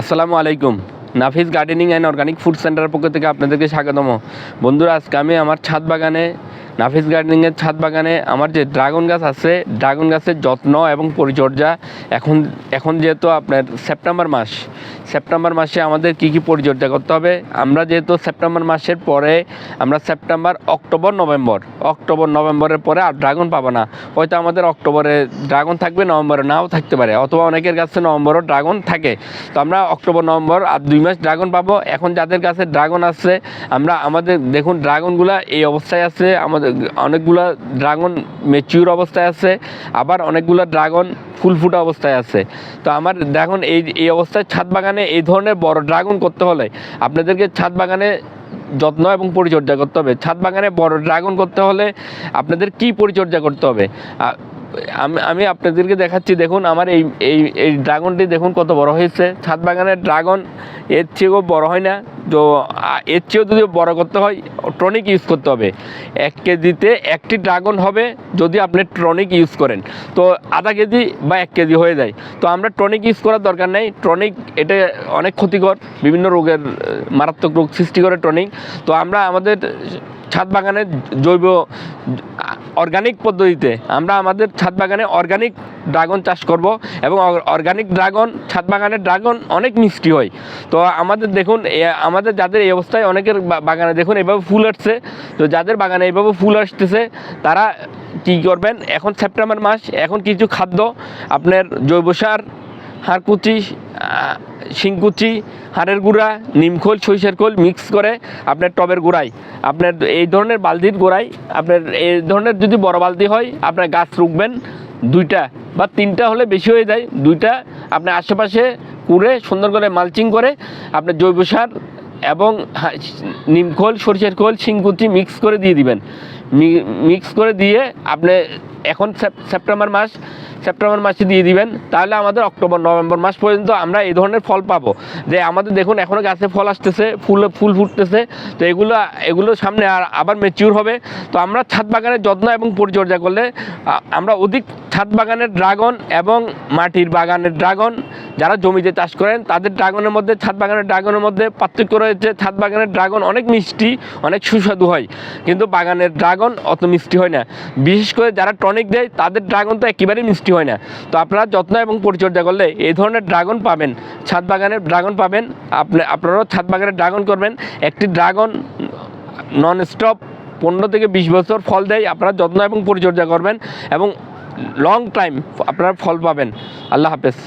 আসসালামু আলাইকুম। Nafis gardening and organic food সেন্টারের পক্ষ থেকে আপনাদেরকে স্বাগতম। বন্ধুরা, আজকে আমি আমার ছাদ বাগানে নাফিস গার্ডেনিংয়ের ছাদ বাগানে আমার যে ড্রাগন গাছ আছে, ড্রাগন গাছের যত্ন এবং পরিচর্যা এখন এখন যেহেতু আপনার সেপ্টেম্বর মাস, সেপ্টেম্বর মাসে আমাদের কী কী পরিচর্যা করতে হবে? আমরা যেহেতু সেপ্টেম্বর মাসের পরে, আমরা সেপ্টেম্বর, অক্টোবর, নভেম্বর, অক্টোবর, নভেম্বরের পরে আর ড্রাগন পাবো না। হয়তো আমাদের অক্টোবরে ড্রাগন থাকবে, নভেম্বরে নাও থাকতে পারে, অথবা অনেকের কাছে নভেম্বরও ড্রাগন থাকে। তো আমরা অক্টোবর, নভেম্বর আর দুই মাস ড্রাগন পাবো। এখন যাদের কাছে ড্রাগন আছে, আমরা আমাদের, দেখুন, ড্রাগনগুলা এই অবস্থায় আছে, আমাদের অনেকগুলা ড্রাগন মেচিউর অবস্থায় আছে, আবার অনেকগুলো ড্রাগন ফুল ফুটা অবস্থায় আছে। তো আমার দেখুন, এই এই অবস্থায় ছাদ বাগানে এই ধরনের বড় ড্রাগন করতে হলে আপনাদেরকে ছাদ বাগানে যত্ন এবং পরিচর্যা করতে হবে। ছাদ বাগানে বড় ড্রাগন করতে হলে আপনাদের কি পরিচর্যা করতে হবে? আমি আমি আপনাদেরকে দেখাচ্ছি, দেখুন আমার এই এই এই ড্রাগনটি দেখুন কত বড় হয়েছে। ছাদ বাগানের ড্রাগন এর চেয়েও বড় হয় না। তো এর চেয়েও যদি বড় করতে হয় টনিক ইউজ করতে হবে। এক কেজিতে একটি ড্রাগন হবে যদি আপনি টনিক ইউজ করেন। তো, আধা কেজি বা এক কেজি হয়ে যায়। তো, আমরা টনিক ইউজ করার দরকার নেই। টনিক এটা অনেক ক্ষতিকর। বিভিন্ন রোগের মারাত্মক রোগ সৃষ্টি করে টনিক তো, আমরা আমাদের ছাদ বাগানের জৈব অর্গানিক পদ্ধতিতে আমরা আমাদের ছাদ বাগানে অর্গানিক ড্রাগন চাষ করব এবং অর্গানিক ড্রাগন ছাদ বাগানের ড্রাগন অনেক মিষ্টি হয়। তো আমাদের দেখুন আমাদের যাদের এই অবস্থায় অনেকের বাগানে দেখুন এভাবে ফুল আসছে। তো যাদের বাগানে এইভাবে ফুল আসতেছে, তারা কী করবেন? এখন সেপ্টেম্বর মাস, এখন কিছু খাদ্য, আপনার জৈব সার, হাড়কুচি শিংকুচি, হাড়ের গুঁড়া নিমখোল সরিষার খোল মিক্স করে আপনার টবের গোড়ায়। আপনার এই ধরনের বালতির গোড়ায় আপনার এই ধরনের যদি বড় বালতি হয়, আপনার গাছ রুখবেন দুইটা বা তিনটা হলে বেশি হয়ে যায়। দুইটা আপনার আশেপাশে কুড়ে, সুন্দর করে মালচিং করে আপনার জৈব সার এবং নিমখোল সরিষার খোল, শিংকুচি মিক্স করে দিয়ে দিবেন। মিক্স করে দিয়ে আপনি এখন সেপ্টেম্বর মাস সেপ্টেম্বর মাসে দিয়ে দিবেন, তাহলে আমাদের অক্টোবর নভেম্বর মাস পর্যন্ত আমরা এই ধরনের ফল পাবো। যে আমাদের দেখুন এখনও গাছে ফল আসতেছে, ফুল ফুল ফুটতেছে, তো এগুলো এগুলো সামনে আর আবার মেচিউর হবে। তো আমরা ছাদ বাগানের যত্ন এবং পরিচর্যা করলে আমরা অধিক ছাদ বাগানের ড্রাগন এবং মাটির বাগানের ড্রাগন যারা জমিতে চাষ করেন, তাদের ড্রাগনের মধ্যে, ছাদ বাগানের ড্রাগনের মধ্যে পার্থক্য রয়েছে, ছাদ বাগানের ড্রাগন অনেক মিষ্টি, অনেক সুস্বাদু হয়, কিন্তু বাগানের ড্রাগন অত মিষ্টি হয় না। বিশেষ করে যারা টনিক দেয়, তাদের ড্রাগন তো একেবারেই মিষ্টি হয় না। তো আপনারা যত্ন এবং পরিচর্যা করলে এই ধরনের ড্রাগন পাবেন, ছাদ বাগানের ড্রাগন পাবেন, আপনি, আপনারাও ছাদ বাগানের ড্রাগন করবেন। একটি ড্রাগন নন স্টপ পনেরো থেকে বিশ বছর ফল দেয়, আপনারা যত্ন এবং পরিচর্যা করবেন এবং লং টাইম আপনারা ফল পাবেন। আল্লাহ হাফেজ।